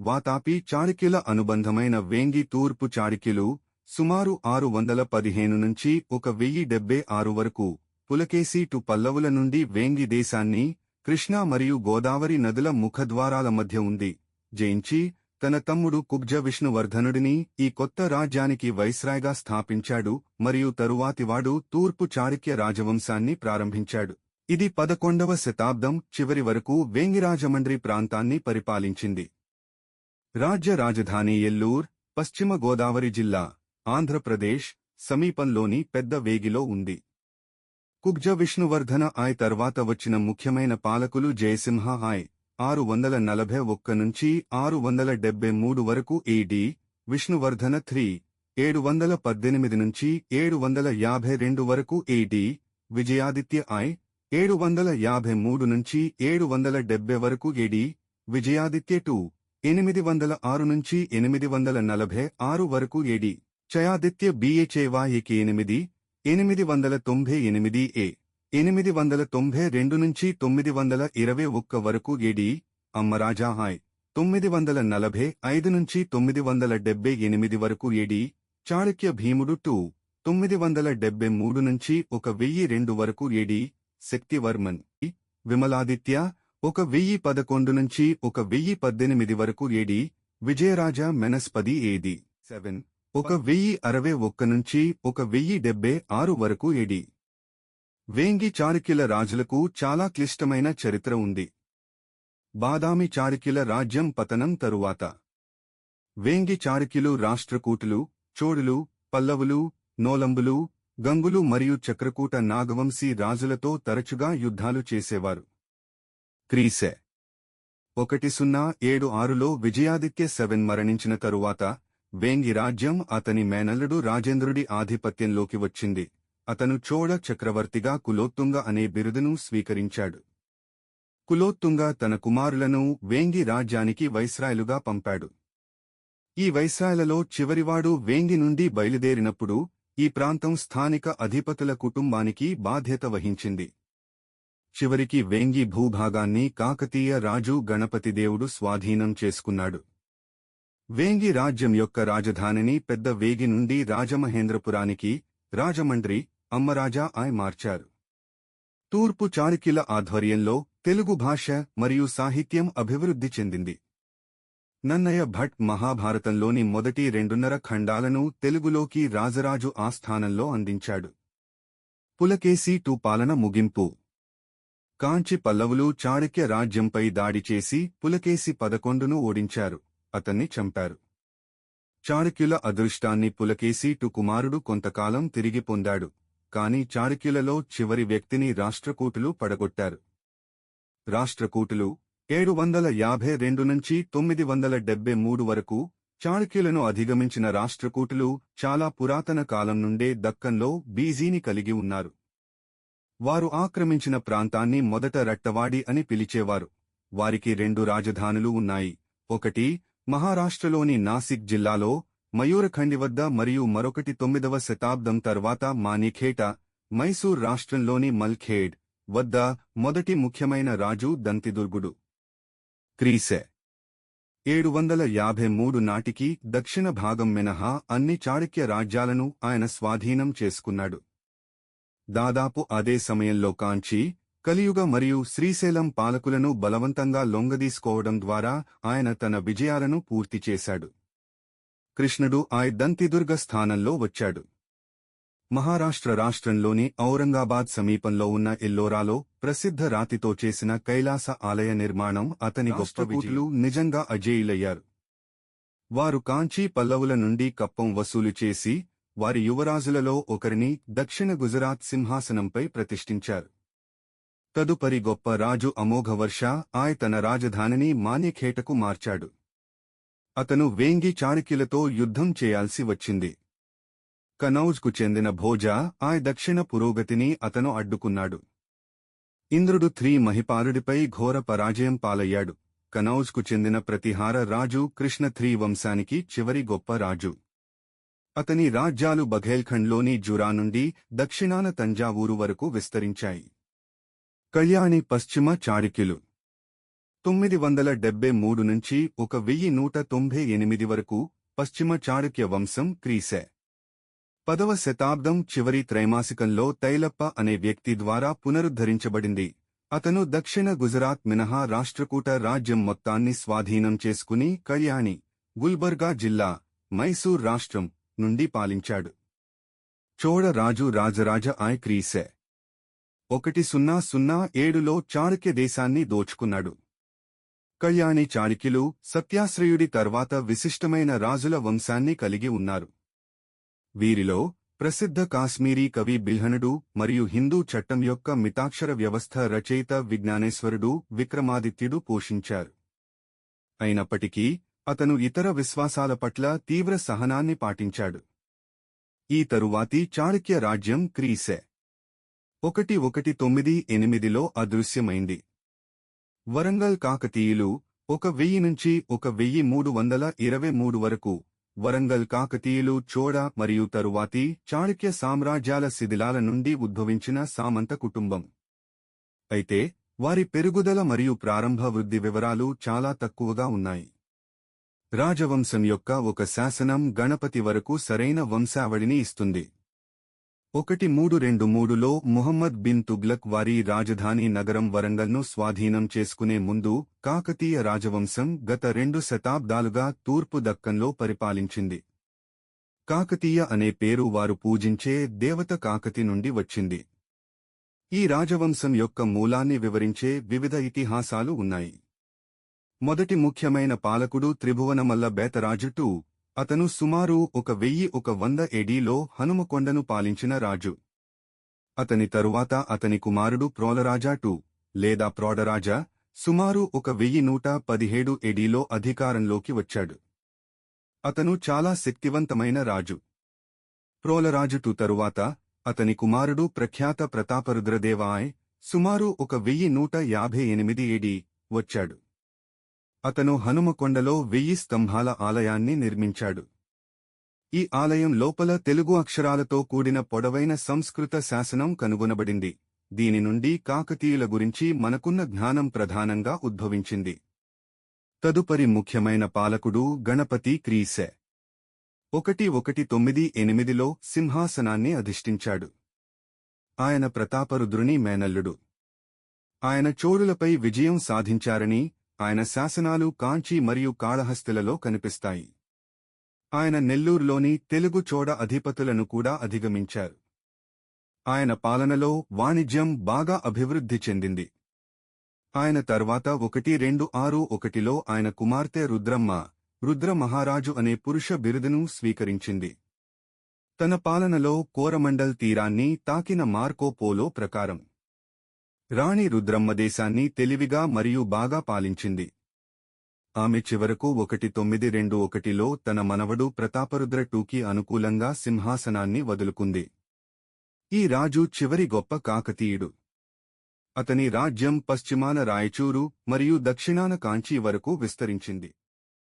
వాతాపి చాళుక్యుల అనుబంధమైన వేంగి తూర్పు చాళుక్యులు సుమారు ఆరు వందల పదిహేను నుంచి ఒక వెయ్యి డెబ్బై ఆరు వరకు పులకేసి టు పల్లవుల నుండి వేంగి దేశాన్ని కృష్ణా మరియు గోదావరి నదుల ముఖద్వారాల మధ్య ఉంది. జయించి తన తమ్ముడు కుబ్జ విష్ణువర్ధనుడిని ఈ కొత్త రాజ్యానికి వైస్రాయ్గా స్థాపించాడు మరియు తరువాతివాడు తూర్పు చారిక్య రాజవంశాన్ని ప్రారంభించాడు. ఇది పదకొండవ శతాబ్దం చివరి వరకు వేంగిరాజమండ్రి ప్రాంతాన్ని పరిపాలించింది. రాజ్య రాజధాని ఎల్లూర్ పశ్చిమ గోదావరి జిల్లా ఆంధ్రప్రదేశ్ సమీపంలోని పెద్ద వేగిలో ఉంది. కుబ్జ విష్ణువర్ధన ఆయ్ తర్వాత వచ్చిన ముఖ్యమైన పాలకులు జయసింహ ఆయ్ ఆరు వందల నలభై ఒక్క నుంచి ఆరు వందల డెబ్బై మూడు వరకు ఏడి విష్ణువర్ధన త్రీ ఏడు వందల పద్దెనిమిది నుంచి ఏడు వందల యాభై రెండు వరకు ఏడి విజయాదిత్య ఆయ్ ఏడు వందల యాభై మూడు నుంచి ఏడు వందల డెబ్బై వరకు ఏడి విజయాదిత్య టూ ఎనిమిది వందల ఆరు నుంచి ఎనిమిది వందల నలభై ఆరు వరకు ఏడి చయాదిత్య బిఏచేవాయికి ఎనిమిది ఎనిమిది వందల తొంభై ఎనిమిది ఏ. ఎనిమిది వందల తొంభై రెండు నుంచి తొమ్మిది వందల ఇరవై ఒక్క వరకు ఏడి అమ్మరాజా హాయ్. తొమ్మిది వందల నలభై ఐదు నుంచి తొమ్మిది వందల డెబ్బై ఎనిమిది వరకు ఏడి చాళుక్య భీముడు టూ. తొమ్మిది వందల డెబ్బై మూడు నుంచి ఒక వెయ్యి రెండు వరకు ఏడి శక్తివర్మన్. విమలాదిత్య ఒక వెయ్యి పదకొండు నుంచి ఒక వెయ్యి పద్దెనిమిది వరకు ఏడి విజయరాజ మెనస్పది ఏది సెవెన్ ఒక వెయ్యి అరవై ఒక్క నుంచి ఒక వెయ్యి డెబ్బై ఆరు వరకు ఏడి. వేంగి చాళుక్యుల రాజులకు చాలా క్లిష్టమైన చరిత్ర ఉంది. బాదామి చాళుక్యుల రాజ్యం పతనం తరువాత. వేంగి చాళుక్యులు రాష్ట్రకూటులు చోడులు పల్లవులు నోలంబులు గంగులు మరియు చక్రకూట నాగవంశీ రాజులతో తరచుగా యుద్ధాలు చేసేవారు. క్రీసె. ఒకటి సున్నా ఏడు ఆరులో విజయాదిత్య సెవెన్ మరణించిన తరువాత వేంగి రాజ్యం అతని మేనల్లుడు రాజేంద్రుడి ఆధిపత్యంలోకి వచ్చింది. అతను చోళ చక్రవర్తిగా కులోత్తుంగ అనే బిరుదును స్వీకరించాడు. కులోత్తుంగ తన కుమారులను వేంగి రాజ్యానికి వైస్రాయలుగా పంపాడు. ఈ వైస్రాయలలో చివరివాడు వేంగి నుండి బయలుదేరినప్పుడు ఈ ప్రాంతం స్థానిక అధిపతుల కుటుంబానికి బాధ్యత వహించింది. చివరికి వేంగి భూభాగాన్ని కాకతీయ రాజు గణపతిదేవుడు స్వాధీనం చేసుకున్నాడు. వేంగి రాజ్యం యొక్క రాజధానిని పెద్ద వేగి నుండి రాజమహేంద్రపురానికి రాజమండ్రి అమ్మరాజా ఆయ్ మార్చారు. తూర్పు చాళుక్యుల ఆధ్వర్యంలో తెలుగు భాష మరియు సాహిత్యం అభివృద్ధి చెందింది. నన్నయ్య భట్ మహాభారతంలోని మొదటి రెండున్నర ఖండాలను తెలుగులోకి రాజరాజు ఆస్థానంలో అందించాడు. పులకేసి టూ పాలన ముగింపు కాంచి పల్లవులు చాళుక్య రాజ్యంపై దాడి చేసి పులకేసి పదకొండును ఓడించారు. అతన్ని చంపారు. చాళుక్యుల అదృష్టాన్ని పులకేసి టు కుమారుడు కొంతకాలం తిరిగి పొందాడు. కాని చాళుక్యులలో చివరి వ్యక్తిని రాష్ట్రకూటులు పడగొట్టారు. రాష్ట్రకూటులు ఏడు వందల యాభై రెండు నుంచి తొమ్మిది వందల డెబ్బై మూడు వరకు చాళుక్యులను అధిగమించిన రాష్ట్రకూటులు చాలా పురాతన కాలం నుండే దక్కన్లో బీజీని కలిగి ఉన్నారు. వారు ఆక్రమించిన ప్రాంతాన్ని మొదట రట్టవాడి అని పిలిచేవారు. వారికి రెండు రాజధానులు ఉన్నాయి. ఒకటి మహారాష్ట్రలోని నాసిక్ జిల్లాలో మయూరఖండి వద్ద మరియు మరొకటి తొమ్మిదవ శతాబ్దం తర్వాత మానిఖేట మైసూర్ రాష్ట్రంలోని మల్ఖేడ్ వద్ద మొదటి ముఖ్యమైన రాజు దంతిదుర్గుడు. క్రీసె. ఏడు వందల యాభై మూడు నాటికి దక్షిణ భాగం మినహా అన్ని చాళుక్య రాజ్యాలను ఆయన స్వాధీనం చేసుకున్నాడు. దాదాపు అదే సమయంలో కాంచి కలియుగ మరియు శ్రీశైలం పాలకులను బలవంతంగా లొంగదీసుకోవడం ద్వారా ఆయన తన విజయాలను పూర్తి చేశాడు. కృష్ణుడు ఆయ దంతిదుర్గ స్థానంలో వచ్చాడు. మహారాష్ట్ర రాష్ట్రంలోని ఔరంగాబాద్ సమీపంలో ఉన్న ఎల్లోరాలో ప్రసిద్ధ రాతితో చేసిన కైలాస ఆలయ నిర్మాణం అతని గొప్ప విజయులు నిజంగా అజేయులయ్యారు. వారు కాంచీ పల్లవుల నుండి కప్పం వసూలు చేసి వారి యువరాజులలో ఒకరిని దక్షిణ గుజరాత్ సింహాసనంపై ప్రతిష్ఠించారు. తదుపరి గొప్ప రాజు అమోఘవర్ష ఆయ తన రాజధానిని మాన్యఖేటకు మార్చాడు. అతను వేంగి చాణక్యులతో యుద్ధం చేయాల్సి వచ్చింది. కనౌజ్కు చెందిన భోజా ఆయ దక్షిణ పురోగతిని అతను అడ్డుకున్నాడు. ఇంద్రుడు త్రీ మహిపాలుడిపై ఘోర పరాజయం పాలయ్యాడు. కనౌజ్కు చెందిన ప్రతిహార రాజు కృష్ణ త్రీ వంశానికి చివరి గొప్ప రాజు. అతని రాజ్యాలు బఘేల్ఖండ్లోని జురా నుండి దక్షిణాన తంజావూరు వరకు విస్తరించాయి. కళ్యాణి పశ్చిమ చాళుక్యులు తొమ్మిది వందల డెబ్బై మూడు నుంచి ఒక వెయ్యి నూట తొంభై ఎనిమిది వరకు పశ్చిమ చాళుక్య వంశం క్రీసె. పదవ శతాబ్దం చివరి త్రైమాసికంలో తైలప్ప అనే వ్యక్తి ద్వారా పునరుద్ధరించబడింది. అతను దక్షిణ గుజరాత్ మినహా రాష్ట్రకూట రాజ్యం మొత్తాన్ని స్వాధీనం చేసుకుని కళ్యాణి గుల్బర్గా జిల్లా మైసూర్ రాష్ట్రం నుండి పాలించాడు. చోళ రాజు రాజరాజ ఆయ్ క్రీసే. ఒకటి సున్నా సున్నా ఏడులో చాళుక్య దేశాన్ని దోచుకున్నాడు. కళ్యాణి చాళుక్యులు సత్యాశ్రయుడి తర్వాత విశిష్టమైన రాజుల వంశాన్ని కలిగి ఉన్నారు. వీరిలో ప్రసిద్ధ కాశ్మీరీ కవి బిల్హణుడు మరియు హిందూ చట్టం యొక్క మితాక్షర వ్యవస్థ రచయిత విజ్ఞానేశ్వరుడు విక్రమాదిత్యుడు పోషించారు. అయినప్పటికీ అతను ఇతర విశ్వాసాల పట్ల తీవ్ర సహనాన్ని పాటించాడు. ఈ తరువాతి చాళుక్య రాజ్యం క్రీసే. ఒకటి ఒకటి తొమ్మిది ఎనిమిదిలో అదృశ్యమైంది. వరంగల్ కాకతీయులు ఒక వెయ్యి నుంచి ఒక వెయ్యి మూడు వందల ఇరవై మూడు వరకు వరంగల్ కాకతీయులు చోడ మరియు తరువాతి చాళుక్య సామ్రాజ్యాల శిథిలాల నుండి ఉద్భవించిన సామంత కుటుంబం. అయితే వారి పెరుగుదల మరియు ప్రారంభ వృద్ధి వివరాలు చాలా తక్కువగా ఉన్నాయి. రాజవంశం యొక్క ఒక శాసనం గణపతి వరకు సరైన వంశావళిని ఇస్తుంది. ఒకటి మూడు రెండు మూడులో ముహమ్మద్ బిన్ తుగ్లక్ వారి రాజధాని నగరం వరంగల్ను స్వాధీనం చేసుకునే ముందు కాకతీయ రాజవంశం గత రెండు శతాబ్దాలుగా తూర్పు దక్కన్లో పరిపాలించింది. కాకతీయ అనే పేరు వారు పూజించే దేవత కాకతి నుండి వచ్చింది. ఈ రాజవంశం యొక్క మూలాన్ని వివరించే వివిధ ఇతిహాసాలు ఉన్నాయి. మొదటి ముఖ్యమైన పాలకుడు త్రిభువనమల్ల బేతరాజు టూ అతను సుమారు ఒక వెయ్యి ఒక వంద ఎడీలో హనుమకొండను పాలించిన రాజు. అతని తరువాత అతని కుమారుడు ప్రోలరాజా టూ లేదా ప్రోడరాజా సుమారు ఒక వెయ్యి నూట పదిహేడు ఎడీలో అధికారంలోకి వచ్చాడు. అతను చాలా శక్తివంతమైన రాజు. ప్రోలరాజు టూ తరువాత అతని కుమారుడు ప్రఖ్యాత ప్రతాపరుద్రదేవాయ్ సుమారు ఒక వెయ్యి నూట యాభై ఎనిమిది ఏడీ వచ్చాడు. అతను హనుమకొండలో వెయ్యి స్తంభాల ఆలయాన్ని నిర్మించాడు. ఈ ఆలయం లోపల తెలుగు అక్షరాలతో కూడిన పొడవైన సంస్కృత శాసనం కనుగొనబడింది. దీని నుండి కాకతీయుల గురించి మనకున్న జ్ఞానం ప్రధానంగా ఉద్భవించింది. తదుపరి ముఖ్యమైన పాలకుడు గణపతి క్రీసె. ఒకటి ఒకటి తొమ్మిది ఎనిమిదిలో సింహాసనాన్ని అధిష్ఠించాడు. ఆయన ప్రతాపరుద్రుని మేనల్లుడు. ఆయన చోరులపై విజయం సాధించారని ఆయన శాసనాలు కాంచీ మరియు కాళహస్తిలలో కనిపిస్తాయి. ఆయన నెల్లూరులోని తెలుగు చోడ అధిపతులను కూడా అధిగమించారు. ఆయన పాలనలో వాణిజ్యం బాగా అభివృద్ధి చెందింది. ఆయన తర్వాత ఒకటి రెండు ఆరు ఒకటిలో ఆయన కుమార్తె రుద్రమ్మ రుద్ర మహారాజు అనే పురుష బిరుదును స్వీకరించింది. తన పాలనలో కోరమండల్ తీరాన్ని తాకిన మార్కోపోలో ప్రకారం. రాణి రుద్రమ్మ దేశాన్ని తెలివిగా మరియు బాగా పాలించింది. ఆమె చివరకు ఒకటి తొమ్మిది రెండు ఒకటిలో తన మనవడు ప్రతాపరుద్ర టూకి అనుకూలంగా సింహాసనాన్ని వదులుకుంది. ఈ రాజు చివరి గొప్ప కాకతీయుడు. అతని రాజ్యం పశ్చిమాన రాయచూరు మరియు దక్షిణాన కాంచీ వరకు విస్తరించింది.